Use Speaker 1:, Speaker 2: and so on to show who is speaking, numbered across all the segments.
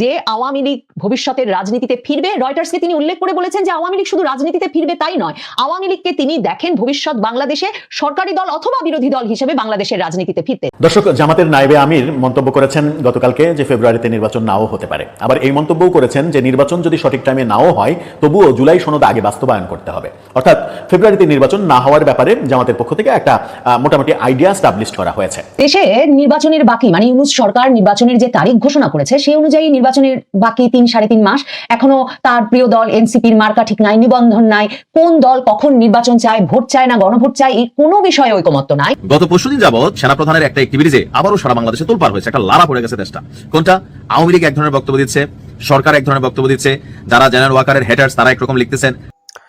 Speaker 1: যে আওয়ামী লীগ ভবিষ্যতের রাজনীতিতে ফিরবে রয়টার্সকে তিনি উল্লেখ করে বলেছেন যে আওয়ামী লীগ শুধু রাজনীতিতে ফিরবে তাই নয় আওয়ামী লীগকে তিনি দেখেন ভবিষ্যৎ বাংলাদেশে সরকারি দল অথবা বিরোধী দল হিসেবে বাংলাদেশের রাজনীতিতে ফিরতে।
Speaker 2: দর্শক জামাতের নায়েবে আমির মন্তব্য করেছেন গতকালকে যে ফেব্রুয়ারিতে নির্বাচন নাও হতে পারে। আবার এই মন্তব্যও করেছেন যে নির্বাচন যদি সঠিক টাইমে নাও হয় তবুও জুলাই সনদ আগে বাস্তবায়ন করতে হবে। অর্থাৎ ফেব্রুয়ারিতে নির্বাচন না হওয়ার ব্যাপারে জামাতের পক্ষ থেকে একটা মোটামুটি আইডিয়া স্টাবলিশ করা হয়েছে।
Speaker 1: দেশে নির্বাচনের বাকি মানে ইউনুস সরকার নির্বাচনের যে তারিখ ঘোষণা করেছে সেই অনুযায়ী নির্বাচনের বাকি তিন, সাড়ে তিন মাস, এখনও তার প্রিয় দল এনসিপির মার্কা ঠিক নাই, নিবন্ধন নাই। কোন দল কখন নির্বাচন চায়, ভোট চায় না, গণভোট চায় এই কোনো বিষয়ে ঐকমত্য নাই।
Speaker 3: গত পরশুদিন যাবৎ সেনাপ্রধানের একটা অ্যাক্টিভিটিজে আবারও সারা বাংলাদেশে তোলপার হয়েছে, একটা লারা পড়ে গেছে দেশটা। কোনটা? আওয়ামী লীগ এক ধরনের বক্তব্য দিচ্ছে, সরকার এক ধরনের বক্তব্য দিচ্ছে, যারা জেনারেল ওয়াকারের হেটার্স তারা একরকম লিখতেছেন।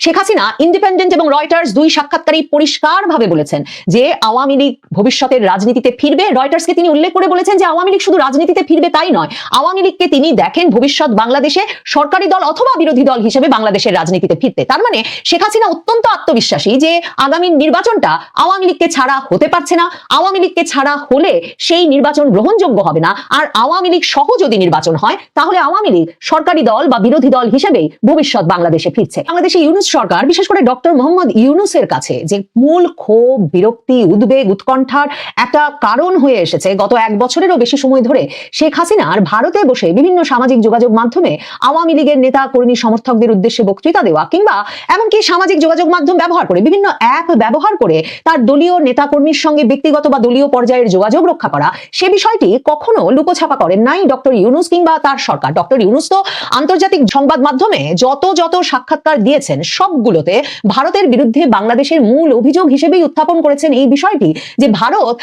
Speaker 1: শেখ হাসিনা ইন্ডিপেন্ডেন্ট এবং রয়টার্স দুই সাক্ষাৎকারী পরিষ্কারভাবে বলেছেন যে আওয়ামী লীগ ভবিষ্যতের রাজনীতিতে ফিরবে। রয়টার্সকে তিনি উল্লেখ করে বলেছেন যে আওয়ামী লীগ শুধু রাজনীতিতে ফিরবে তাই নয়, আওয়ামী লীগকে তিনি দেখেন ভবিষ্যৎ বাংলাদেশে সরকারি দল অথবা বিরোধী দল হিসেবে বাংলাদেশের রাজনীতিতে ফিরতে। তার মানে শেখ হাসিনা অত্যন্ত আত্মবিশ্বাসী যে আগামী নির্বাচনটা আওয়ামী লীগকে ছাড়া হতে পারছে না। আওয়ামী লীগকে ছাড়া হলে সেই নির্বাচন গ্রহণযোগ্য হবে না। আর আওয়ামী লীগ সহ যদি নির্বাচন হয়, তাহলে আওয়ামী লীগ সরকারি দল বা বিরোধী দল হিসেবেই ভবিষ্যৎ বাংলাদেশে ফিরছে। বাংলাদেশে ইউনুস সরকার, বিশেষ করে ডক্টর মোহাম্মদ ইউনুসের কাছে যে মূল ক্ষোভ, বিরক্তি, উদ্বেগ, উৎকণ্ঠার একটা কারণ হয়ে এসেছে গত এক বছরেরও বেশি সময় ধরে, শেখ হাসিনার ভারতে বসে বিভিন্ন সামাজিক যোগাযোগ মাধ্যমে আওয়ামী লীগের নেতা, কর্মী, সমর্থকদের উদ্দেশ্যে বক্তৃতা দেওয়া কিংবা এমনকি সামাজিক যোগাযোগ মাধ্যম ব্যবহার করে, বিভিন্ন অ্যাপ ব্যবহার করে তার দলীয় নেতা কর্মীর সঙ্গে ব্যক্তিগত বা দলীয় পর্যায়ের যোগাযোগ রক্ষা করা, সে বিষয়টি কখনো লুকোছাপা করেন নাই ডক্টর ইউনুস কিংবা তার সরকার। ডক্টর ইউনুস তো আন্তর্জাতিক সংবাদ মাধ্যমে যত যত সাক্ষাৎকার দিয়েছেন সবগুলোতে ভারতের বিরুদ্ধে বাংলাদেশের মূল অভিযোগ হিসেবেই উত্থাপন করেছেন এই বিষয়টি যে ভারত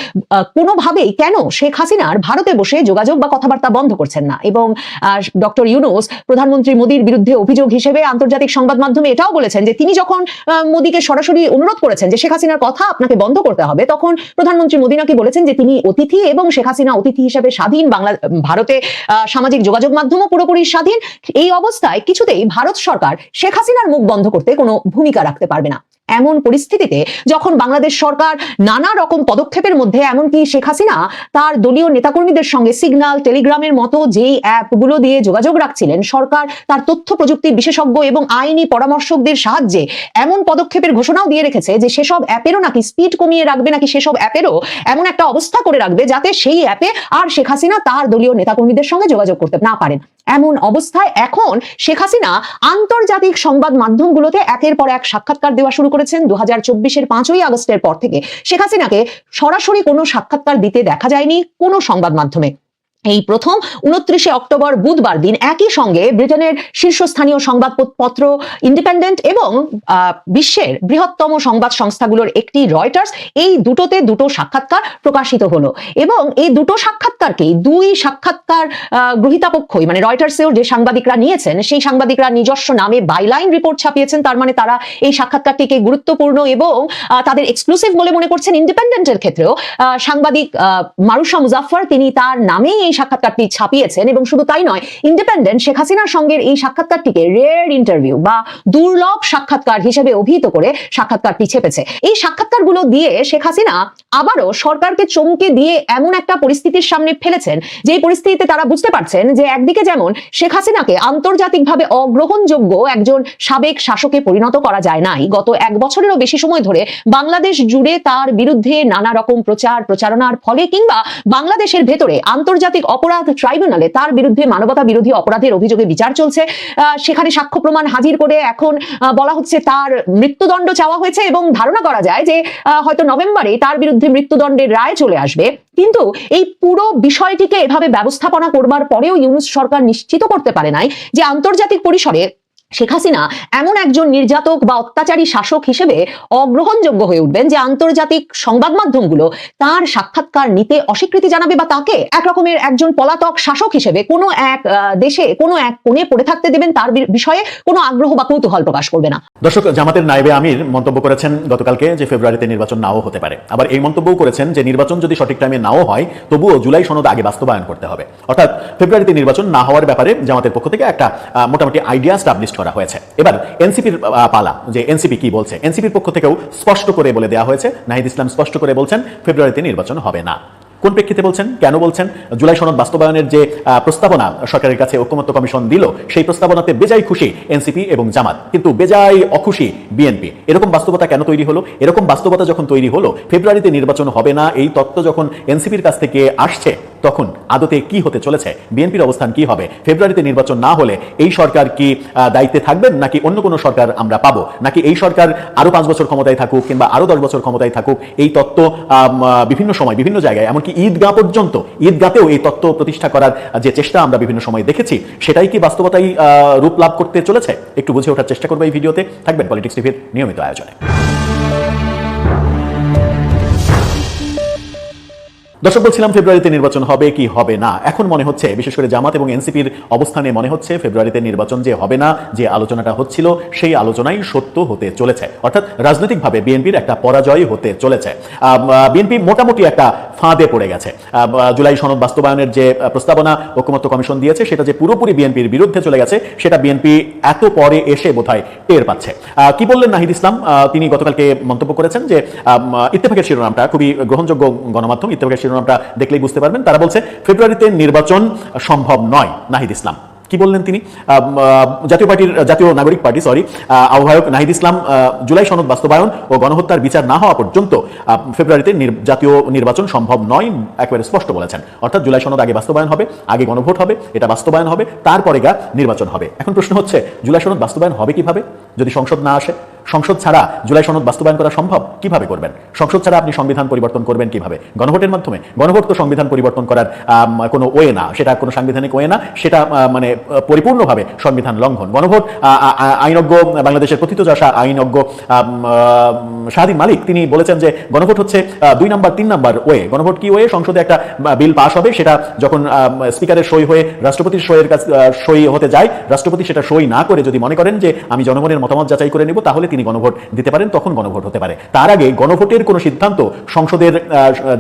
Speaker 1: কোনোভাবেই কেন শেখ হাসিনার ভারতে বসে যোগাযোগ বা কথাবার্তা বন্ধ করছেন না। এবং ডক্টর ইউনুস প্রধানমন্ত্রী মোদীর বিরুদ্ধে অভিযোগ হিসেবে আন্তর্জাতিক সংবাদ মাধ্যমে এটাও বলেছেন যে তিনি যখন মোদীকে সরাসরি অনুরোধ করেছেন যে শেখ হাসিনার কথা আপনাকে বন্ধ করতে হবে, তখন প্রধানমন্ত্রী মোদী নাকি বলেছেন যে তিনি অতিথি এবং শেখ হাসিনা অতিথি হিসেবে স্বাধীন বাংলা ভারতে সামাজিক যোগাযোগ মাধ্যমও পুরোপুরি স্বাধীন। এই অবস্থায় কিছুতেই ভারত সরকার শেখ হাসিনার মুখ বন্ধ করতে কোনো ভূমিকা রাখতে পারবে না এমন পরিস্থিতিতে যখন বাংলাদেশ সরকার নানা রকম পদক্ষেপের মধ্যে, এমনকি শেখ হাসিনা তার দলীয় নেতাকর্মীদের সঙ্গে সিগন্যাল টেলিগ্রামের মতো যেই অ্যাপগুলো দিয়ে যোগাযোগ রাখছিলেন, সরকার তার তথ্য প্রযুক্তি বিশেষজ্ঞ এবং আইনি পরামর্শকদের সাহায্যে এমন পদক্ষেপের ঘোষণাও দিয়ে রেখেছে যে সেসব অ্যাপেরও নাকি স্পিড কমিয়ে রাখবে, নাকি সেসব অ্যাপেরও এমন একটা অবস্থা করে রাখবে যাতে সেই অ্যাপে আর শেখ হাসিনা তার দলীয় নেতাকর্মীদের সঙ্গে যোগাযোগ করতে না পারেন। এমন অবস্থায় এখন শেখ হাসিনা আন্তর্জাতিক সংবাদ মাধ্যমগুলোতে একের পর এক সাক্ষাৎকার দেওয়া শুরু করেছেন দু হাজার চব্বিশের পাঁচই আগস্টের পর থেকে। শেখ হাসিনাকে সরাসরি কোনো সাক্ষাৎকার দিতে দেখা যায়নি কোনো সংবাদ মাধ্যমে। এই প্রথম উনত্রিশে অক্টোবর বুধবার দিন একই সঙ্গে ব্রিটেনের শীর্ষস্থানীয় সংবাদপত্র ইন্ডিপেন্ডেন্ট এবং বিশ্বের বৃহত্তম সংবাদ সংস্থাগুলোর একটি রয়টার্স এই দুটোতে দুটো সাক্ষাৎকার প্রকাশিত হলো। এবং এই দুটো সাক্ষাৎকারকেই দুই সাক্ষাৎকার আহ, গ্রহীতা মানে রয়টার্সেও যে সাংবাদিকরা নিয়েছেন সেই সাংবাদিকরা নিজস্ব নামে বাইলাইন রিপোর্ট ছাপিয়েছেন। তার মানে তারা এই সাক্ষাৎকারটিকে গুরুত্বপূর্ণ এবং তাদের এক্সক্লুসিভ বলে মনে করছেন ইন্ডিপেন্ডেন্টের ক্ষেত্রেও সাংবাদিক আহ, মারুশা মুজাফফর তিনি তার নামেই এই সাক্ষাৎকারটি ছাপিয়েছেন এবং শুধু তাই নয় ইন্ডিপেন্ডেন্ট শেখ হাসিনার সঙ্গে এই সাক্ষাৎকারটিকে রেয়ার ইন্টারভিউ বা দুর্লভ সাক্ষাৎকার হিসেবে অভিহিত করে সাক্ষাৎকারটি ছেপেছে। এই সাক্ষাৎকারগুলো দিয়ে শেখ হাসিনা আবারও সরকারকে চমকে দিয়ে এমন একটা পরিস্থিতির সামনে ফেলেছেন যে পরিস্থিতিতে তারা বুঝতে পারছেন যে একদিকে যেমন শেখ হাসিনাকে আন্তর্জাতিকভাবে অগ্রহণযোগ্য একজন সাবেক শাসকে পরিণত করা যায় নাই, গত এক বছরেরও বেশি সময় ধরে বাংলাদেশ জুড়ে তার বিরুদ্ধে নানা রকম প্রচার প্রচারণার ফলে কিংবা বাংলাদেশের ভেতরে আন্তর্জাতিক অপরাধ ট্রাইব্যুনালে তার বিরুদ্ধে মানবতা বিরোধী অপরাধের অভিযোগে বিচার চলছে। সেখানে সাক্ষ্য প্রমাণ হাজির করে এখন বলা হচ্ছে তার মৃত্যুদণ্ড চাওয়া হয়েছে এবং ধারণা করা যায় যে হয়তো নভেম্বরে তার বিরুদ্ধে মৃত্যুদণ্ডের রায় চলে আসবে। কিন্তু এই পুরো বিষয়টিকে এভাবে ব্যবস্থাপনা করবার পরেও ইউনুস সরকার নিশ্চিত করতে পারে নাই যে আন্তর্জাতিক পরিসরে শেখ হাসিনা এমন একজন নির্যাতক বা অত্যাচারী শাসক হিসেবে অগ্রহণযোগ্য হয়ে উঠবেন যে আন্তর্জাতিক সংবাদ মাধ্যমগুলো তার সাক্ষাৎকার নিতে অস্বীকৃতি জানাবে বা তাকে একরকমের একজন পলাতক শাসক হিসেবে কোনো এক দেশে কোনো এক কোণে পড়ে থাকতে দেবেন তার বিষয়ে কোনো আগ্রহ বা কৌতূহল প্রকাশ করবে না।
Speaker 2: দর্শক, জামাতের নাইবে আমির মন্তব্য করেছেন গতকালকে যে ফেব্রুয়ারিতে নির্বাচন নাও হতে পারে। আবার এই মন্তব্যও করেছেন যে নির্বাচন যদি সঠিক টাইমে নাও হয়, তবুও জুলাই সনদ আগে বাস্তবায়ন করতে হবে। অর্থাৎ ফেব্রুয়ারিতে নির্বাচন না হওয়ার ব্যাপারে জামাতের পক্ষ থেকে একটা মোটামুটি আইডিয়া স্টাবলিশ করা হয়েছে। এবার এনসিপির পালা, যে এনসিপি কি বলছে? এনসিপির পক্ষ থেকেও স্পষ্ট করে বলে দেওয়া হয়েছে। নাহিদ ইসলাম স্পষ্ট করে বলছেন, ফেব্রুয়ারিতে নির্বাচন হবে না। কোন প্রেক্ষিতে বলছেন? কেন বলছেন? জুলাই সনদ বাস্তবায়নের যে প্রস্তাবনা সরকারের কাছে ঐক্যমত্য কমিশন দিল, সেই প্রস্তাবনাতে বেজাই খুশি এনসিপি এবং জামাত। কিন্তু বেজাই অখুশি বিএনপি। এরকম বাস্তবতা কেন তৈরি হলো? এরকম বাস্তবতা যখন তৈরি হলো, ফেব্রুয়ারিতে নির্বাচন হবে না, এই তত্ত্ব যখন এনসিপির কাছ থেকে আসছে, তখন আদতে কি হতে চলেছে? বিএনপির অবস্থান কি হবে? ফেব্রুয়ারিতে নির্বাচন না হলে এই সরকার কি দায়িত্বে থাকবেন? নাকি অন্য কোনো সরকার আমরা পাবো? নাকি এই সরকার আরও পাঁচ বছর ক্ষমতায় থাকুক কিংবা আরও দশ বছর ক্ষমতায় থাকুক? এই তত্ত্ব বিভিন্ন সময়, বিভিন্ন জায়গায়, এমনকি ঈদগাহ পর্যন্ত ঈদগাতেও এই তত্ত্ব প্রতিষ্ঠা করার যে চেষ্টা আমরা বিভিন্ন সময় দেখেছি, সেটাই কি বাস্তবতাই রূপ লাভ করতে চলেছে? একটু বুঝে ওঠার চেষ্টা করব এই ভিডিওতে। থাকবেন পলিটিক্স টিভির নিয়মিত আয়োজনে। দর্শক, বলছিলাম ফেব্রুয়ারিতে নির্বাচন হবে কি হবে না। এখন মনে হচ্ছে, বিশেষ করে জামাত এবং এনসিপির অবস্থানে মনে হচ্ছে, ফেব্রুয়ারিতে নির্বাচন যে হবে না, যে আলোচনাটা হচ্ছিল, সেই আলোচনাই সত্য হতে চলেছে। অর্থাৎ রাজনৈতিকভাবে বিএনপির একটা পরাজয় হতে চলেছে। বিএনপি মোটামুটি একটা ফাঁদে পড়ে গেছে। জুলাই সনদ বাস্তবায়নের যে প্রস্তাবনা ঐক্যমত্য কমিশন দিয়েছে, সেটা যে পুরোপুরি বিএনপির বিরুদ্ধে চলে গেছে, সেটা বিএনপি এত পরে এসে বোধহয় টের পাচ্ছে। কি বললেন নাহিদ ইসলাম? তিনি গতকালকে মন্তব্য করেছেন যে ইত্তেফাকের শিরোনামটা খুবই গ্রহণযোগ্য গণমাধ্যম, ইত্তেফাকের শিরোনামটা দেখলেই বুঝতে পারবেন। তারা বলছে, ফেব্রুয়ারিতে নির্বাচন সম্ভব নয়, নাহিদ ইসলাম। কি বললেন তিনি? জাতীয় পার্টির, জাতীয় নাগরিক পার্টি সরি আহ্বায়ক নাহিদ ইসলাম জুলাই সনদ বাস্তবায়ন ও গণহত্যার বিচার না হওয়া পর্যন্ত ফেব্রুয়ারিতে জাতীয় নির্বাচন সম্ভব নয়, একেবারে স্পষ্ট বলেছেন। অর্থাৎ জুলাই সনদ আগে বাস্তবায়ন হবে, আগে গণভোট হবে, এটা বাস্তবায়ন হবে, তারপরে গা নির্বাচন হবে। এখন প্রশ্ন হচ্ছে, জুলাই সনদ বাস্তবায়ন হবে কীভাবে? যদি সংসদ না আসে? সংসদ ছাড়া জুলাই সনদ বাস্তবায়ন করা সম্ভব? কীভাবে করবেন? সংসদ ছাড়া আপনি সংবিধান পরিবর্তন করবেন কীভাবে? গণভোটের মাধ্যমে। গণভোট তো সংবিধান পরিবর্তন করার কোনো ওয়ে না। সেটা কোনো সাংবিধানিক ওয়ে না। সেটা মানে পরিপূর্ণভাবে সংবিধান লঙ্ঘন। গণভোট আইনজ্ঞ বাংলাদেশের কথিত যশা, আইনজ্ঞ শাহাদিন মালিক, তিনি বলেছেন যে গণভোট হচ্ছে দুই নাম্বার, তিন নাম্বার ওয়ে। গণভোট কি ওয়ে? সংসদে একটা বিল পাস হবে। সেটা যখন স্পিকারের সই হয়ে রাষ্ট্রপতির সইয়ের কাছে সই হতে যায়, রাষ্ট্রপতি সেটা সই না করে যদি মনে করেন যে আমি জনগণের মতামত যাচাই করে নেব, তাহলে তিনি গণভোট দিতে পারেন, তখন গণভোট হতে পারে। তার আগে গণভোটের কোনো সিদ্ধান্ত সংসদের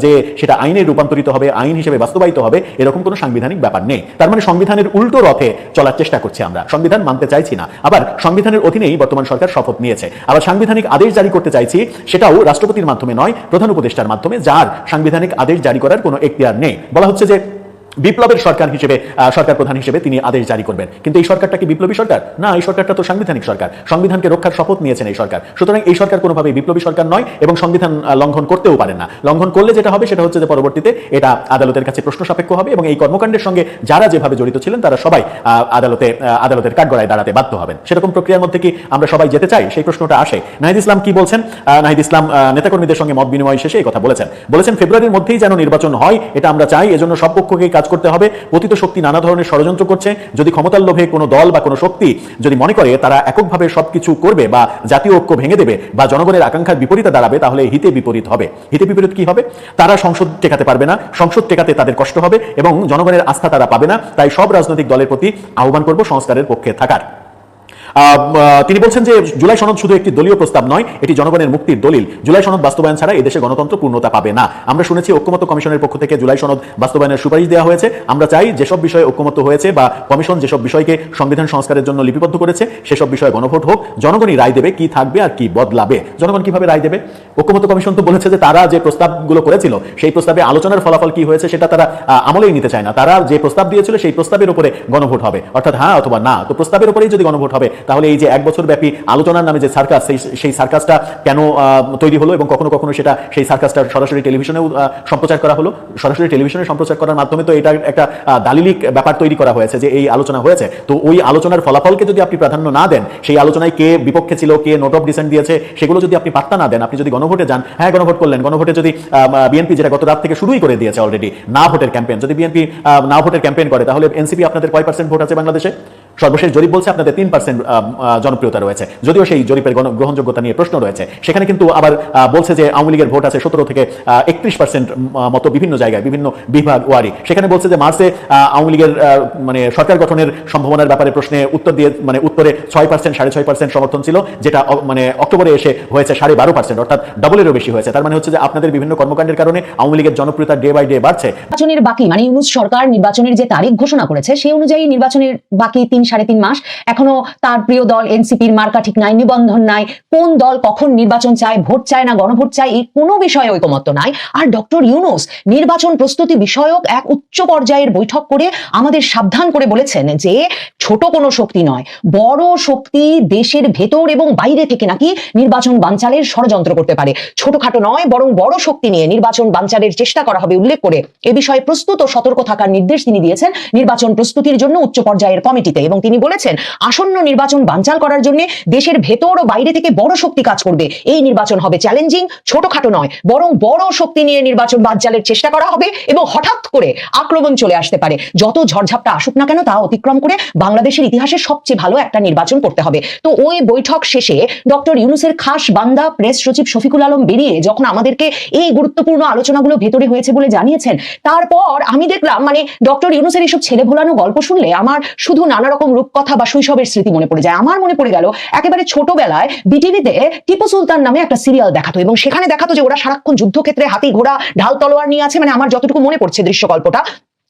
Speaker 2: যে সেটা আইনে রূপান্তরিত হবে, আইন হিসেবে বাস্তবায়িত হবে, এরকম কোনো সাংবিধানিক ব্যাপার নেই। তার মানে সংবিধানের উল্টো রথে চলার চেষ্টা করছি আমরা। সংবিধান মানতে চাইছি না। আবার সংবিধানের অধীনেই বর্তমান সরকার শপথ নিয়েছে। আবার সাংবিধানিক আদেশ জারি করতে চাইছি, সেটাও রাষ্ট্রপতির মাধ্যমে নয়, প্রধান উপদেষ্টার মাধ্যমে, যার সাংবিধানিক আদেশ জারি করার কোনো এখতিয়ার নেই। বলা হচ্ছে যে বিপ্লবের সরকার হিসেবে সরকার প্রধান হিসেবে তিনি আদেশ জারি করবেন। কিন্তু এই সরকারটা কি বিপ্লবী সরকার? না, এই সরকারটা তো সাংবিধানিক সরকার। সংবিধানকে রক্ষার শপথ নিয়েছেন এই সরকার। সুতরাং এই সরকার কোনোভাবে বিপ্লবী সরকার নয় এবং সংবিধান লঙ্ঘন করতেও পারেন না। লঙ্ঘন করলে যেটা হবে সেটা হচ্ছে যে পরবর্তীতে এটা আদালতের কাছে প্রশ্ন সাপেক্ষ হবে এবং এই কর্মকাণ্ডের সঙ্গে যারা যেভাবে জড়িত ছিলেন, তারা সবাই আদালতে আদালতের কাঠগড়ায় দাঁড়াতে বাধ্য হবেন। সেরকম প্রক্রিয়ার মধ্যে কি আমরা সবাই যেতে চাই? সেই প্রশ্নটা আসে। নাহিদ ইসলাম কি বলছেন? নাহিদ ইসলাম নেতাকর্মীদের সঙ্গে মত বিনিময় শেষে এই কথা বলেছেন। বলেছেন, ফেব্রুয়ারির মধ্যেই যেন নির্বাচন হয়, এটা আমরা চাই। এজন্য সব পক্ষকেই কাজ করতে হবে। পতিত শক্তি নানা ধরনের ষড়যন্ত্র করছে। যদি ক্ষমতার লোভে কোনো দল বা কোনো শক্তি যদি মনে করে তারা এককভাবে সব কিছু করবে বা জাতীয় ঐক্য ভেঙে দেবে বা জনগণের আকাঙ্ক্ষার বিপরীতে দাঁড়াবে, তাহলে হিতে বিপরীত হবে। হিতে বিপরীত কি হবে? তারা সংসদ টেকাতে পারবে না। সংসদ টেকাতে তাদের কষ্ট হবে এবং জনগণের আস্থা তারা পাবে না। তাই সব রাজনৈতিক দলের প্রতি আহ্বান করব সংস্কারের পক্ষে থাকার। তিনি বলছেন যে জুলাই সনদ শুধু একটি দলীয় প্রস্তাব নয়, এটি জনগণের মুক্তির দলিল। জুলাই সনদ বাস্তবায়ন ছাড়া এদেশে গণতন্ত্র পূর্ণতা পাবে না। আমরা শুনেছি ঐক্যমত্য কমিশনের পক্ষ থেকে জুলাই সনদ বাস্তবায়নের সুপারিশ দেওয়া হয়েছে। আমরা চাই যেসব বিষয়ে ঐক্যমত্য হয়েছে বা কমিশন যেসব বিষয়কে সংবিধান সংস্কারের জন্য লিপিবদ্ধ করেছে, সেসব বিষয়ে গণভোট হোক। জনগণই রায় দেবে কি থাকবে আর কি বদলাবে। জনগণ কীভাবে রায় দেবে? ঐক্যমত্য কমিশন তো বলেছে যে তারা যে প্রস্তাবগুলো করেছিল, সেই প্রস্তাবে আলোচনার ফলাফল কি হয়েছে সেটা তারা আমলেই নিতে চায় না। তারা যে প্রস্তাব দিয়েছিল, সেই প্রস্তাবের উপরে গণভোট হবে। অর্থাৎ হ্যাঁ অথবা না, তো প্রস্তাবের উপরেই যদি গণভোট হবে তাহলে এই যে এক বছর ব্যাপী আলোচনার নামে যে সার্কাস, সেই সেই সার্কাসটা কেন তৈরি হলো এবং কখনো কখনো সেটা সেই সার্কাসটা সরাসরি টেলিভিশনেও সম্প্রচার করা হলো? সরাসরি টেলিভিশনে সম্প্রচার করার মাধ্যমে তো এটা একটা দালিলিক ব্যাপার তৈরি করা হয়েছে যে এই আলোচনা হয়েছে। তো ওই আলোচনার ফলাফলকে যদি আপনি প্রাধান্য না দেন, সেই আলোচনায় কে বিপক্ষে ছিল, কে নোট অফ ডিসেন্ট দিয়েছে, সেগুলো যদি আপনি পাত্তা না দেন, আপনি যদি গণভোটে যান হ্যাঁ গণভোট করলেন, গণভোটে যদি বিএনপি যেটা গত রাত থেকে শুরুই করে দিয়েছে অলরেডি না ভোটের ক্যাম্পেইন যদি বিএনপি না ভোটের ক্যাম্পেইন করে, তাহলে এনসিপি আপনাদের কয় পার্সেন্ট ভোট আছে বাংলাদেশে? সর্বশেষ জরিপ বলছে আপনাদের তিন পার্সেন্ট জনপ্রিয়তা রয়েছে। যদিও সেই জরিপের গ্রহণযোগ্যতা নিয়ে প্রশ্ন রয়েছে। সেখানে কিন্তু আবার বলছে যে আওয়ামী লীগের ভোট আছে সতেরো থেকে একত্রিশ পার্সেন্ট মতো বিভিন্ন জায়গায়, বিভিন্ন বিভাগ ওয়ারি। সেখানে বলছে যে মার্চে আওয়ামী লীগের মানে সরকার গঠনের সম্ভাবনার ব্যাপারে প্রশ্নে উত্তর দিয়ে মানে উত্তরে ছয় পার্সেন্ট সাড়ে ছয় পার্সেন্ট সমর্থন ছিল, যেটা মানে অক্টোবরে এসে হয়েছে সাড়ে বারো পার্সেন্ট অর্থাৎ ডবলেরও বেশি হয়েছে। তার মানে হচ্ছে যে আপনাদের বিভিন্ন কর্মকাণ্ডের কারণে আওয়ামী লীগের জনপ্রিয়তা ডে বাই ডে বাড়ছে।
Speaker 1: নির্বাচনের বাকি মানে ইউনুস সরকার নির্বাচনের যে তারিখ ঘোষণা করেছে, সেই অনুযায়ী নির্বাচনের বাকি তিন সাড়ে তিন মাস। এখনও তার প্রিয় দল এনসিপির মার্কা ঠিক নাই, নিবন্ধন নাই। কোন দল কখন নির্বাচন চায়, ভোট চায় না, গণভোট চায়, এই কোনো বিষয়ে ঐকমত্য নাই। আর ডক্টর ইউনুস নির্বাচন প্রস্তুতি বিষয়ক এক উচ্চ পর্যায়ের বৈঠক করে আমাদের সাবধান করে বলেছেন যে, ছোট কোনো শক্তি নয়, বড় শক্তি দেশের ভেতর এবং বাইরে থেকে নাকি নির্বাচন বাঞ্চালের ষড়যন্ত্র করতে পারে। ছোটখাটো নয়, বরং বড় শক্তি নিয়ে নির্বাচন বাঞ্চালের চেষ্টা করা হবে উল্লেখ করে। এ বিষয়ে প্রস্তুত ও সতর্ক থাকার নির্দেশ তিনি দিয়েছেন নির্বাচন প্রস্তুতির জন্য উচ্চ পর্যায়ের কমিটিতে এবং তিনি বলেছেন, আসন্ন নির্বাচন বানচাল করার জন্য দেশের ভেতর ও বাইরে থেকে বড় শক্তি কাজ করবে। এই নির্বাচন হবে চ্যালেঞ্জিং ছোটখাটো নয়, বরং বড় শক্তি নিয়ে নির্বাচন বানচালের চেষ্টা করা হবে এবং হঠাৎ করে আক্রমণ চলে আসতে পারে। যত ঝড়ঝাপটা আসুক না কেন তা অতিক্রম করে বাংলাদেশের ইতিহাসে সবচেয়ে ভালো একটা নির্বাচন করতে হবে। তো ওই বৈঠক শেষে ডক্টর ইউনুসের খাস বান্দা প্রেস সচিব শফিকুল আলম বেরিয়ে যখন আমাদেরকে এই গুরুত্বপূর্ণ আলোচনাগুলো ভেতরে হয়েছে বলে জানিয়েছেন, তারপর আমি দেখলাম মানে ডক্টর ইউনুসের এইসব ছেলে ভোলানো গল্প শুনলে আমার শুধু নানা রকম রূপকথা বা শৈশবের স্মৃতি মনে পড়ে যায়। আমার মনে পড়ে গেল, একেবারে ছোটবেলায় বিটিভিতে টিপু সুলতান নামে একটা সিরিয়াল দেখাতো এবং সেখানে দেখাতো যে ওরা সারাক্ষণ যুদ্ধক্ষেত্রে হাতি ঘোড়া ঢাল তলোয়ার নিয়ে আছে। মানে আমার যতটুকু মনে পড়ছে দৃশ্যকল্পটা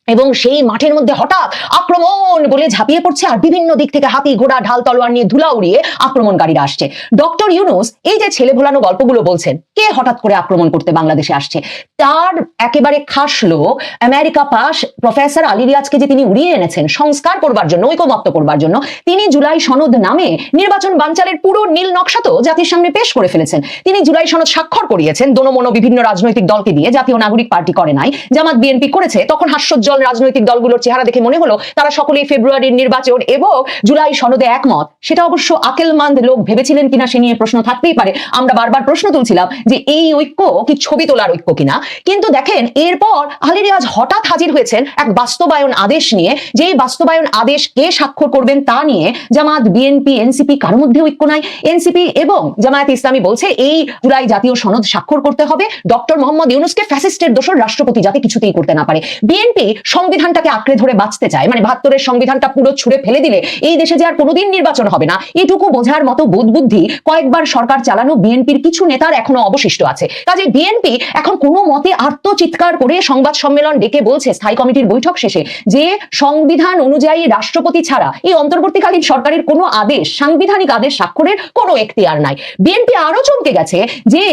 Speaker 1: এবং সেই মাঠের মধ্যে হঠাৎ আক্রমণ বলে ঝাঁপিয়ে পড়ছে আর বিভিন্ন দিক থেকে হাতি, ঘোড়া, ঢাল, তলোয়ার নিয়ে ধুলা উড়িয়ে আক্রমণকারীরা আসছে। ডক্টর ইউনুস এই যে ছেলে ভোলানো গল্পগুলো বলছেন, কে হঠাৎ করে আক্রমণ করতে বাংলাদেশে আসছে? তার একেবারে খাস লোক, আমেরিকা পাস প্রফেসর আলী রিয়াজকে যে তিনি উড়িয়ে এনেছেন, সংস্কার করবার জন্য, ঐকমত্য করবার জন্য, তিনি জুলাই সনদ নামে নির্বাচন বাঞ্চালের পুরো নীল নকশা তো জাতির সামনে পেশ করে ফেলেছেন। তিনি জুলাই সনদ স্বাক্ষর করিয়েছেন দোনোমনো বিভিন্ন রাজনৈতিক দলকে দিয়ে। জাতীয় নাগরিক পার্টি করে নাই। জামাত বিএনপি করেছে, তখন হাস্যোজ্জ্বল রাজনৈতিক দলগুলোর চেহারা দেখে মনে হলো তারা সকলেই ফেব্রুয়ারির নির্বাচন এবং জুলাই সনদে একমত। সেটা অবশ্য আকেলমান্দ লোক ভেবেছিলেন কিনা সে নিয়ে প্রশ্ন থাকতেই পারে। আমরা বারবার প্রশ্ন তুলছিলাম যে এই ঐক্য কি ছবি তোলার ঐক্য কিনা? কিন্তু দেখেন, এরপর আলী রিয়াজ হঠাৎ হাজির হয়েছেন এক বাস্তবায়ন আদেশ নিয়ে। যেই বাস্তবায়ন আদেশ কে স্বাক্ষর করবেন তা নিয়ে জামাত, বিএনপি, এনসিপি কার মধ্যে ঐক্য নাই। এনসিপি এবং জামায়াত ইসলামী বলছে এই জুলাই জাতীয় সনদ স্বাক্ষর করতে হবে। ডক্টর মোহাম্মদ ইউনুসকে ফ্যাসিস্টের দোষর রাষ্ট্রপতি যাতে কিছুতেই করতে না পারে। বিএনপি সংবিধানটাকে আঁকড়ে ধরে বাঁচতে চায়। মানে বাহাত্তরের সংবিধানটা পুরো ছুড়ে ফেলে দিলে এই দেশে যে আর কোনোদিন নির্বাচন হবে না, এটুকু বোঝার মতো বোধ বুদ্ধি কয়েকবার সরকার চালানো বিএনপির কিছু নেতার এখনও অবশিষ্ট আছে। কাজে বিএনপি এখন কোনো মতে আত্মচিৎকার করে সংবাদ সম্মেলন ডেকে বলছে স্থায়ী কমিটির বৈঠক শেষে যে সংবিধান অনুযায়ী রাষ্ট্রপতি ছাড়া এই অন্তর্বর্তীকালীন সরকারের কোনো আদেশ, সাংবিধানিক আদেশ স্বাক্ষরের কোনো এখতিয়ার নাই। বিএনপি আরও চমকে গেছে যে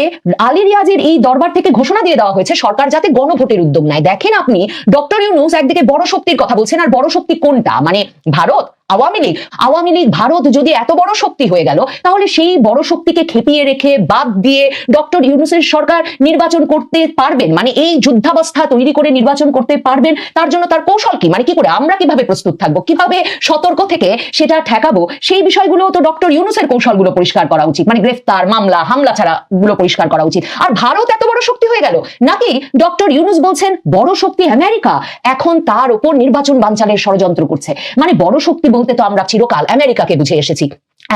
Speaker 1: আলী রিয়াজের এই দরবার থেকে ঘোষণা দিয়ে দেওয়া হয়েছে সরকার যাতে গণভোটের উদ্যোগ নেয়। দেখেন আপনি, ডক্টর ইউনুস একদিকে বড় শক্তির কথা বলছেন আর বড় শক্তি কোনটা? মানে ভারত আওয়ামী লীগ আওয়ামী লীগ ভারত যদি এত বড় শক্তি হয়ে গেল, তাহলে সেই বড় শক্তিকে খেপিয়ে রেখে বাদ দিয়ে ডক্টর ইউনুসের সরকার নির্বাচন করতে পারবেন? মানে এই যুদ্ধাবস্থা তৈরি করে নির্বাচন করতে পারবেন? তার জন্য তার কৌশল কি? মানে কি করে? আমরা কীভাবে প্রস্তুত থাকব? কীভাবে সতর্ক থেকে সেটা ঠেকাবো? সেই বিষয়গুলো তো ডক্টর ইউনুসের কৌশলগুলো পরিষ্কার করা উচিত। মানে গ্রেফতার, মামলা, হামলা ছাড়া গুলো পরিষ্কার করা উচিত। আর ভারত এত বড় শক্তি হয়ে গেল? নাকি ডক্টর ইউনুস বলছেন, বড় শক্তি আমেরিকা এখন তার উপর নির্বাচন বানচালের ষড়যন্ত্র করছে। মানে বড় শক্তি বলতে তো আমরা চিরকাল আমেরিকাকে বুঝে এসেছি।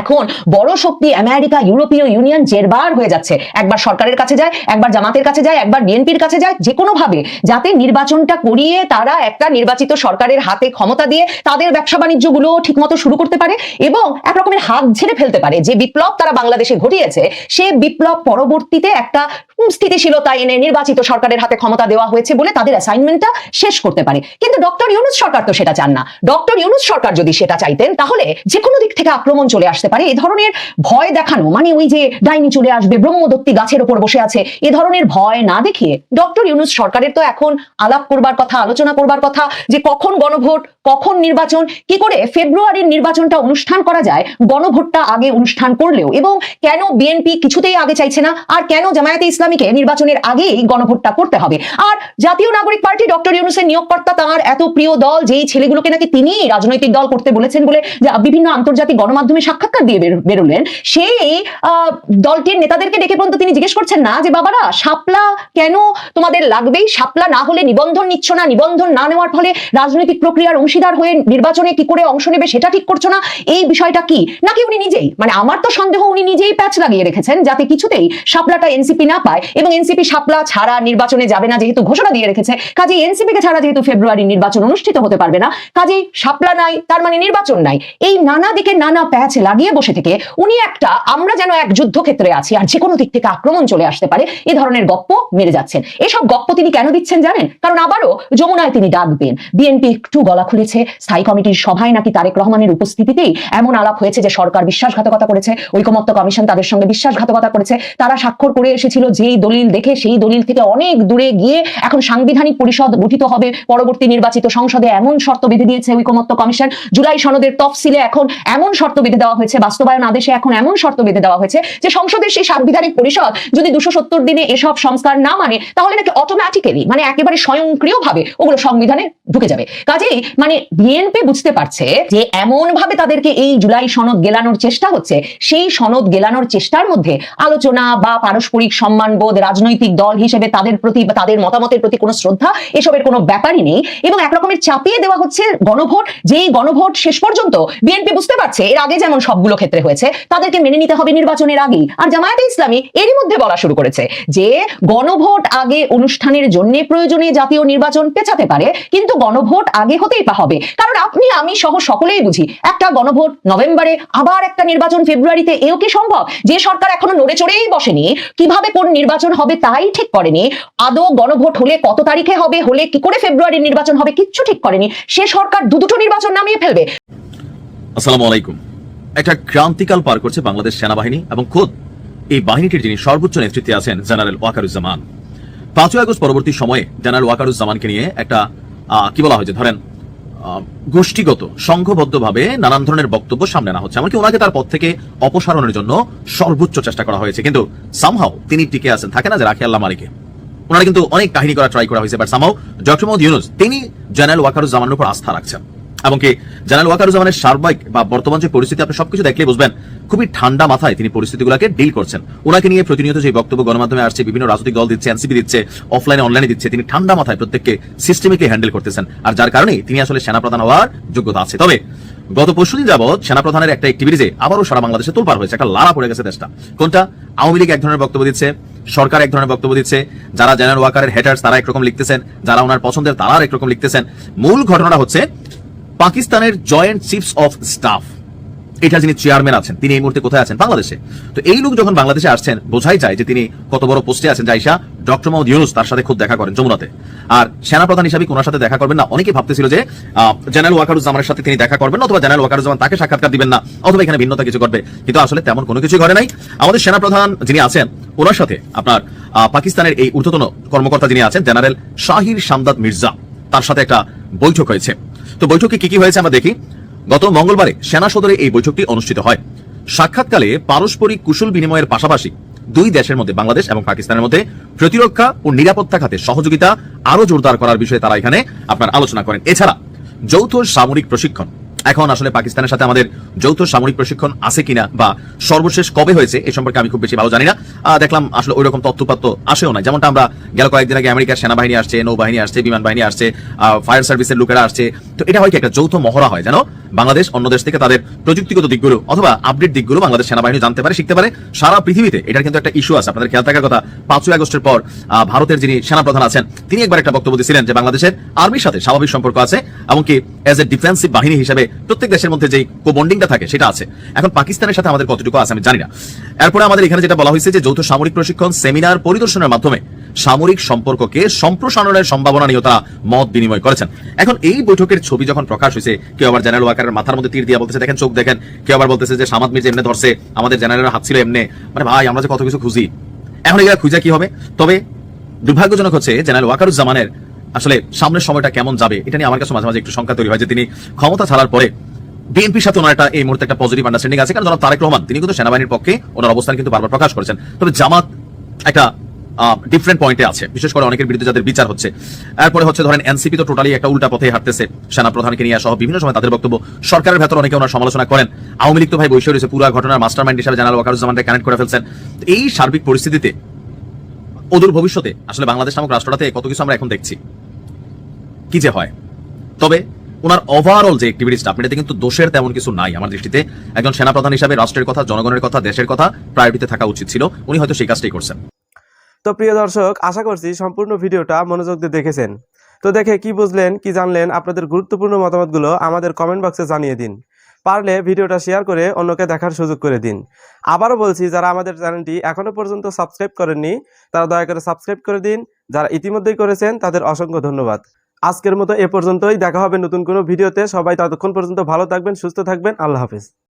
Speaker 1: এখন বড় শক্তি আমেরিকা, ইউরোপীয় ইউনিয়ন জেরবার হয়ে যাচ্ছে। একবার সরকারের কাছে যায়, একবার জামাতের কাছে যায়, একবার বিএনপির কাছে যায় যে ভাবে যাতে নির্বাচনটা করিয়ে তারা একটা নির্বাচিত সরকারের হাতে ক্ষমতা দিয়ে তাদের ব্যবসা বাণিজ্যগুলো ঠিকমতো শুরু করতে পারে এবং এক রকমের হাত ঝেড়ে ফেলতে পারে। যে বিপ্লব তারা বাংলাদেশে ঘটিয়েছে, সে বিপ্লব পরবর্তীতে একটা স্থিতিশীলতা এনে নির্বাচিত সরকারের হাতে ক্ষমতা দেওয়া হয়েছে বলে তাদের অ্যাসাইনমেন্টটা শেষ করতে পারে। কিন্তু ডক্টর ইউনুস সরকার তো সেটা চান না। ডক্টর ইউনুস সরকার যদি সেটা চাইতেন, তাহলে যে কোনো দিক থেকে আক্রমণ চলে আসতে পারে। এ ধরনের ভয় দেখানো মানে ওই যে ডাইনি চলে আসবে, ব্রহ্মদত্তি গাছের ওপর বসে আছে, এ ধরনের ভয় না দেখিয়ে ডক্টর ইউনুস সরকারের তো এখন আলাপ করবার কথা, আলোচনা করবার কথা যে কখন গণভোট, কখন নির্বাচন, কি করে ফেব্রুয়ারির নির্বাচনটা অনুষ্ঠান করা যায়, গণভোটটা আগে অনুষ্ঠান করলেও এবং কেন বিএনপি কিছুতেই আগে চাইছে না, আর কেন জামায়াতে ইসলামীকে নির্বাচনের আগেই গণভোটটা করতে হবে। আর জাতীয় নাগরিক পার্টি ডক্টর ইউনুসের নিয়োগকর্তা তাঁর এত প্রিয় দল, যেই ছেলেগুলোকে নাকি তিনি রাজনৈতিক দল করতে বলেছেন বলে, যে বিভিন্ন আন্তর্জাতিক গণমাধ্যমে সাক্ষাৎ সাক্ষাৎকার দিয়ে বেরোলেন। সেই দলটির নেতাদেরকে ডেকে পর্যন্ত তিনি জিজ্ঞেস করছেন, না যে বাবারা, শাপলা কেন তোমাদের লাগবেই? শাপলা না হলে নিবন্ধন নিচ্ছ না, নিবন্ধন না নেওয়ার ফলে রাজনৈতিক প্রক্রিয়ার অংশীদার হয়ে নির্বাচনে কি করে অংশ নেবে সেটা ঠিক করছ না? এই বিষয়টা কি? নাকি উনি নিজেই মানে আমার তো সন্দেহ, উনি নিজেই প্যাচ লাগিয়ে রেখেছেন যাতে কিছুতেই শাপলাটা এনসিপি না পায় এবং এনসিপি শাপলা ছাড়া নির্বাচনে যাবে না যেহেতু ঘোষণা দিয়ে রেখেছে। কাজে এনসিপি কে ছাড়া যেহেতু ফেব্রুয়ারি নির্বাচন অনুষ্ঠিত হতে পারবে না, কাজেই শাপলা নাই, তার মানে নির্বাচন নাই। এই নানা দিকে নানা প্যাচ লাগিয়ে বসে থেকে উনি একটা, আমরা যেন এক যুদ্ধক্ষেত্রে আছি আর যে কোনো দিক থেকে আক্রমণ চলে আসতে পারে, এ ধরনের গপ্প মেরে যাচ্ছেন। এসব গপ্প তিনি কেন দিচ্ছেন জানেন? কারণ আবারও যমুনায় তিনি ডাকবেন বিএনপি একটু গলা খুলেছে, স্থায়ী কমিটির সভায় নাকি তারেক রহমানের উপস্থিতিতেই এমন আলাপ হয়েছে যে সরকার বিশ্বাসঘাতকতা করেছে, ঐকমত্য কমিশন তাদের সঙ্গে বিশ্বাসঘাতকতা করেছে, তারা স্বাক্ষর করে এসেছিল যেই দলিল দেখে, সেই দলিল থেকে অনেক দূরে গিয়ে এখন সাংবিধানিক পরিষদ গঠিত হবে। পরবর্তী নির্বাচিত সংসদে এমন শর্ত বেঁধে দিয়েছে ঐকমত্য কমিশন। জুলাই সনদের তফসিলে এখন এমন শর্ত বেঁধে দেওয়া হয়েছে বাস্তবায়ন আদেশে এখন এমন শর্ত বেঁধে দেওয়া হয়েছে যে সংসদের সেই সাংবিধানিক পরিষদ যদি দুশো দিনে এসব সংস্কার না মানে তাহলে নাকি অটোমেটিক্যালি মানে একেবারে স্বয়ংক্রিয়ভাবে ওগুলো সংবিধানে ঢুকে যাবে। কাজেই মানে বিএনপি বুঝতে পারছে যে এমন ভাবে তাদেরকে এই জুলাই সনদ গেলানোর চেষ্টা হচ্ছে, সেই সনদ গেলানোর চেষ্টার মধ্যে আলোচনা বা পারস্পরিক সম্মানবোধ রাজনৈতিক দল হিসেবে তাদের প্রতি বা তাদের মতামতের প্রতি কোনো শ্রদ্ধা এসবের কোনো ব্যাপারই নেই এবং একরকমের চাপিয়ে দেওয়া হচ্ছে গণভোট। যেই গণভোট শেষ পর্যন্ত বিএনপি বুঝতে পারছে, এর আগে যেমন সবগুলো ক্ষেত্রে হয়েছে, তাদেরকে মেনে নিতে হবে নির্বাচনের আগেই। আর জামায়াতে ইসলামী এরই মধ্যে বলা শুরু করেছে যে, গণভোট আগে অনুষ্ঠানের জন্য প্রয়োজনে জাতীয় নির্বাচন পেছাতে পারে, কিন্তু গণভোট আগে হতেই পা হবে। কারণ আপনি, আমি সহ সকলেই বুঝি, একটা গণভোট নভেম্বরে আবার একটা নির্বাচন ফেব্রুয়ারিতে, এও কি সম্ভব? যে সরকার এখনও নড়ে চড়েই বসেনি, কীভাবে কোন নির্বাচন হবে তাই ঠিক করেনি, আদৌ গণভোট হলে কত তারিখে হবে, হলে কি করে ফেব্রুয়ারির নির্বাচন হবে, কিচ্ছু ঠিক করেনি, সে সরকার দু দুটো নির্বাচন নামিয়ে ফেলবে।
Speaker 3: আসসালামু আলাইকুম। একটা ক্রান্তিকাল পার করছে বাংলাদেশ সেনাবাহিনী এবং খোদ এই বাহিনীটির যিনি সর্বোচ্চ নেতৃত্বে আছেন জেনারেল ওয়াকারুজ্জামান। পাঁচই আগস্ট পরবর্তী সময়ে জেনারেল ওয়াকারুজ্জামানকে নিয়ে একটা কি বলা হয়েছে ধরেন গোষ্ঠীগত, সংঘবদ্ধভাবে নানান ধরনের বক্তব্য সামনে আনা হচ্ছে। এমনকি ওনাকে তার পদ থেকে অপসারণের জন্য সর্বোচ্চ চেষ্টা করা হয়েছে। কিন্তু সামহাও তিনি টিকে আছেন। থাকে না যে রাখি আল্লাহ মালিকে? ওনারা কিন্তু অনেক কাহিনী করা ট্রাই করা হয়েছে বাট সামাও ডক্টর মোহাম্মদ ইউনুস, তিনি জেনারেল ওয়াকারুজ্জামানের উপর আস্থা রাখছেন। এমনকি জেনারেল ওয়াকারুজ্জামানের সার্বিক বা বর্তমান যে পরিস্থিতি, আপনি সবকিছু দেখলে বুঝবেন খুবই ঠান্ডা মাথায় তিনি পরিস্থিতিগুলোকে ডিল করছেন। ওনাকে নিয়ে প্রতিনিয়ত যে বক্তব্য গণমাধ্যমে আসছে, বিভিন্ন রাজনৈতিক দল দিচ্ছে, এনসিপি দিচ্ছে অফলাইনে অনলাইনে দিচ্ছে, তিনি ঠান্ডা মাথায় প্রত্যেককে সিস্টেমিকলি হ্যান্ডেল করতেছেন। আর যার কারণে তিনি আসলে সেনাপ্রধান হওয়ার যোগ্যতা আছে। তবে গত পরশুদিন যাবৎ সেনাপ্রধানের একটা অ্যাক্টিভিটিজে আবারও সারা বাংলাদেশে তোলপার হয়েছে, একটা লারা পড়ে গেছে দেশটা। কোনটা? আওয়ামী লীগ এক ধরনের বক্তব্য দিচ্ছে, সরকার এক ধরনের বক্তব্য দিচ্ছে, যারা জেনারেল ওয়াকারের হেটার্স তারা একরকম লিখতেছেন, যারা ওনার পছন্দের তারা একরকম লিখতেছেন। মূল ঘটনাটা হচ্ছে পাকিস্তানের জয়েন্ট চিফস অফ স্টাফ। এটা যিনি চেয়ারম্যান আছেন, তিনি এই মুহূর্তে কোথায় আছেন? বাংলাদেশে। তো এই লোক যখন বাংলাদেশে আসছেন, বোঝাই যায় যে তিনি কত বড় পোস্টে আছেন। জাইসা ডক্টর মোহাম্মদ ইউনুস তার সাথে খুব দেখা করেন যমুনাতে। আর সেনাপ্রধান হিসাবে কোনার সাথে দেখা করবেন না? অনেকে ভাবতেছিল যে জেনারেল ওয়াকারুজ্জামানের সাথে তিনি দেখা করবেন, অথবা জেনারেল ওয়াকারুজ্জামান তাকে সাক্ষাৎকার দিবেন না, অথবা এখানে ভিন্নতা কিছু করবে কিন্তু আসলে তেমন কোনো কিছু ঘটে নাই। আমাদের সেনাপ্রধান যিনি আছেন, ওনার সাথে আপনার পাকিস্তানের এই ঊর্ধ্বতন কর্মকর্তা যিনি আছেন, জেনারেল শাহির শামদাদ মির্জা, তার সাথে একটা বৈঠক হয়েছে। তো বৈঠকে কি কি হয়েছে আমরা দেখি। গত মঙ্গলবারে সেনা সদরে এই বৈঠকটি অনুষ্ঠিত হয়। সাক্ষাৎকালে পারস্পরিক কুশল বিনিময়ের পাশাপাশি দুই দেশের মধ্যে, বাংলাদেশ এবং পাকিস্তানের মধ্যে প্রতিরক্ষা ও নিরাপত্তা খাতে সহযোগিতা আরও জোরদার করার বিষয়ে তারা এখানে আপনার আলোচনা করেন। এছাড়া যৌথ সামরিক প্রশিক্ষণ এখন আসলে পাকিস্তানের সাথে আমাদের যৌথ সামরিক প্রশিক্ষণ আছে কিনা বা সর্বশেষ কবে হয়েছে এই সম্পর্কে আমি খুব বেশি ভালো জানি না। দেখলাম আসলে ওই রকম তথ্যপাত্য আসেও না যেমনটা আমরা গেল কয়েকদিন আগে আমেরিকার সেনাবাহিনী আসছে, নৌবাহিনী আসছে বিমান বাহিনী আসছে ফায়ার সার্ভিসের লোকেরা আসছে। তো এটা হয় কি একটা যৌথ মহড়া হয় যেন বাংলাদেশ অন্য দেশ থেকে তাদের প্রযুক্তিগত দিকগুলো অথবা আপডেট দিকগুলো বাংলাদেশ সেনাবাহিনী জানতে পারে, শিখতে পারে। সারা পৃথিবীতে এটার কিন্তু একটা ইস্যু আছে। আপনাদের খেয়াল থাকার কথা, পাঁচই আগস্টের পর ভারতের যিনি সেনাপ্রধান আছেন, তিনি একবার একটা বক্তব্য দিয়েছিলেন যে বাংলাদেশের আর্মির সাথে স্বাভাবিক সম্পর্ক আছে, এমনকি এজ এ ডিফেন্সিভ বাহিনী হিসেবে প্রত্যেক দেশের মধ্যে যে কোবন্ডিংটা থাকে, সেটা আছে। এখন পাকিস্তানের সাথে আমাদের কতটুকু আছে আমি জানি না। এরপরে আমাদের এখানে যেটা বলা হয়েছে যে, যৌথ সামরিক প্রশিক্ষণ, সেমিনার পরিদর্শনের মাধ্যমে সামরিক সম্পর্ককে সম্প্রসারণের সম্ভাবনা নিয়েও তারা মত বিনিময় করেছেন। এখন এই বৈঠকের ছবি যখন প্রকাশ হয়েছে, কেউ আবার জেনারেল ওয়াকারের মাথার মধ্যে তীর দিয়ে বলতেছে, দেখেন, চোখ দেখেন। কেউ আবার বলতেছে যে, সামাদ মির্জা এমনি ধরছে, আমাদের জেনারেলের হাত ছিল এমনি। মানে ভাই, আমরা যে কত কিছু খুঁজি। এখন এগুলা খুঁজে কি হবে? তবে দুর্ভাগ্যজনক হচ্ছে, জেনারেল ওয়াকারুজ্জামানের আসলে সামনের সময়টা কেমন যাবে, এটা নিয়ে আমার কাছে মাঝে মাঝে একটু শঙ্কা তৈরি হয় যে তিনি ক্ষমতা ছাড়ার পরে বিএনপির সাথে ওনার একটা এই মুহূর্তে একটা পজিটিভ আন্ডারস্ট্যান্ডিং আছে। কারণ তারেক রহমান, তিনি কিন্তু সেনাবাহিনীর পক্ষে ওনার অবস্থান কিন্তু বারবার প্রকাশ করেছেন। তবে জামাত একটা ডিফারেন্ট পয়েন্টে আছে। বিশেষ করে অনেকের বিরুদ্ধে যাদের বিচার হচ্ছে। এরপরে হচ্ছে ধরেন এনসিপি তো টোটালি একটা উল্টা পথে হাঁটতেছে। সেনা প্রধানকে নিয়ে সহ বিভিন্ন সময় তাদের বক্তব্য। সরকারের ভেতর অনেকে ওনার সমালোচনা করেন। আওয়ামী লীগ তো ভাই বৈশে রয়েছে, পুরো ঘটনার মাস্টার মাইন্ড হিসাবে জেনারেল ওয়াকারুজ্জামানকে কানেক্ট করে ফেলছেন। এই সার্বিক পরিস্থিতিতে অদূর ভবিষ্যতে আসলে বাংলাদেশ নামক রাষ্ট্রটাতে কত কিছু আমরা এখন দেখছি। কি যে হয়? তবে ওনার ওভারঅল যে অ্যাক্টিভিটিসটা আপনি এটাতে কিন্তু দোষের তেমন কিছু নাই আমার দৃষ্টিতে। একজন সেনাপ্রধান হিসাবে রাষ্ট্রের কথা, জনগণের কথা, দেশের কথা প্রায়োরিটিতে থাকা উচিত ছিল। উনি হয়তো সেই কাজটাই করছেন।
Speaker 4: তো প্রিয় দর্শক, আশা করছি সম্পূর্ণ ভিডিওটা মনোযোগ দিয়ে দেখেছেন। তো দেখে কি বুঝলেন, কি জানলেন, আপনাদের গুরুত্বপূর্ণ মতামতগুলো আমাদের কমেন্ট বক্সে জানিয়ে দিন। পারলে ভিডিওটা শেয়ার করে অন্যকে দেখার সুযোগ করে দিন। আবারও বলছি, যারা আমাদের চ্যানেলটি এখনও পর্যন্ত সাবস্ক্রাইব করেননি, তারা দয়া করে সাবস্ক্রাইব করে দিন। যারা ইতিমধ্যেই করেছেন, তাদের অসংখ্য ধন্যবাদ। আজকের মতো এ পর্যন্তই। দেখা হবে নতুন কোনো ভিডিওতে। সবাই ততক্ষণ পর্যন্ত ভালো থাকবেন, সুস্থ থাকবেন। আল্লাহ হাফিজ।